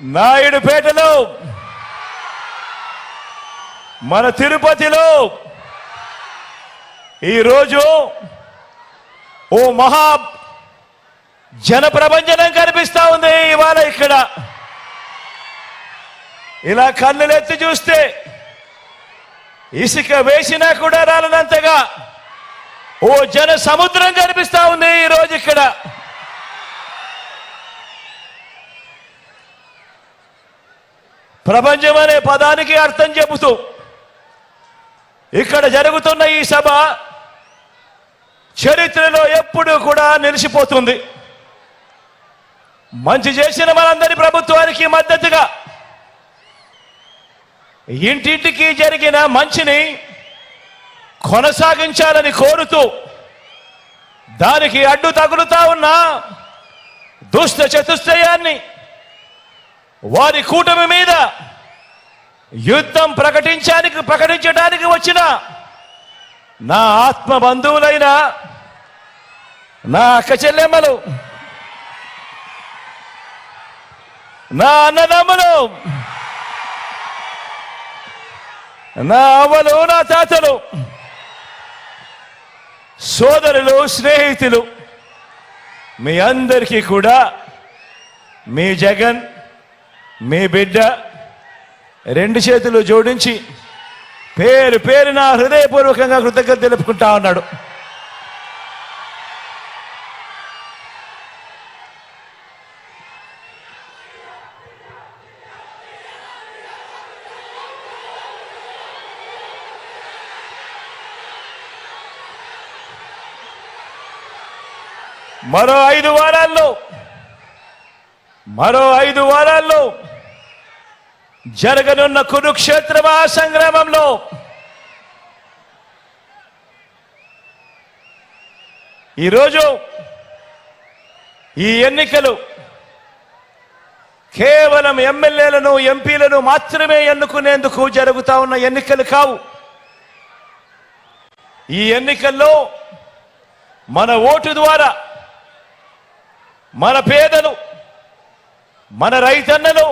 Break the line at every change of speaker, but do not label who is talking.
నాయుడుపేటలో మన తిరుపతిలో ఈరోజు ఓ మహా జన ప్రభంజనం కనిపిస్తా ఉంది ఇవాళ ఇక్కడ. ఇలా కన్నులెత్తి చూస్తే ఇసుక వేసినా కూడా రాలనంతగా ఓ జన సముద్రం కనిపిస్తా ఉంది ఈ రోజు ఇక్కడ. ప్రపంచం అనే పదానికి అర్థం చెబుతూ ఇక్కడ జరుగుతున్న ఈ సభ చరిత్రలో ఎప్పుడూ కూడా నిలిచిపోతుంది. మంచి చేసిన మనందరి ప్రభుత్వానికి మద్దతుగా ఇంటింటికి జరిగిన మంచిని కొనసాగించాలని కోరుతూ దానికి అడ్డు తగులుతా ఉన్న దుష్ట చతుష్టయాన్ని వారి కూటమి మీద యుద్ధం ప్రకటించడానికి ప్రకటించడానికి వచ్చిన నా ఆత్మ బంధువులైన నా అక్క చెల్లెమ్మలు నా అన్నదమ్ములు నా అవ్వలు నా తాతలు సోదరులు స్నేహితులు మీ అందరికీ కూడా మీ జగన్ మీ బిడ్డ రెండు చేతులు జోడించి పేరు పేరు నా హృదయపూర్వకంగా కృతజ్ఞత తెలుపుకుంటా ఉన్నాడు. మరో ఐదు వారాల్లో మరో ఐదు వారాల్లో జరగనున్న కురుక్షేత్ర మహాసంగ్రామంలో ఈరోజు ఈ ఎన్నికలు కేవలం ఎమ్మెల్యేలను ఎంపీలను మాత్రమే ఎన్నుకునేందుకు జరుగుతా ఉన్న ఎన్నికలు కావు. ఈ ఎన్నికల్లో మన ఓటు ద్వారా మన పేదలు మన రైతన్నను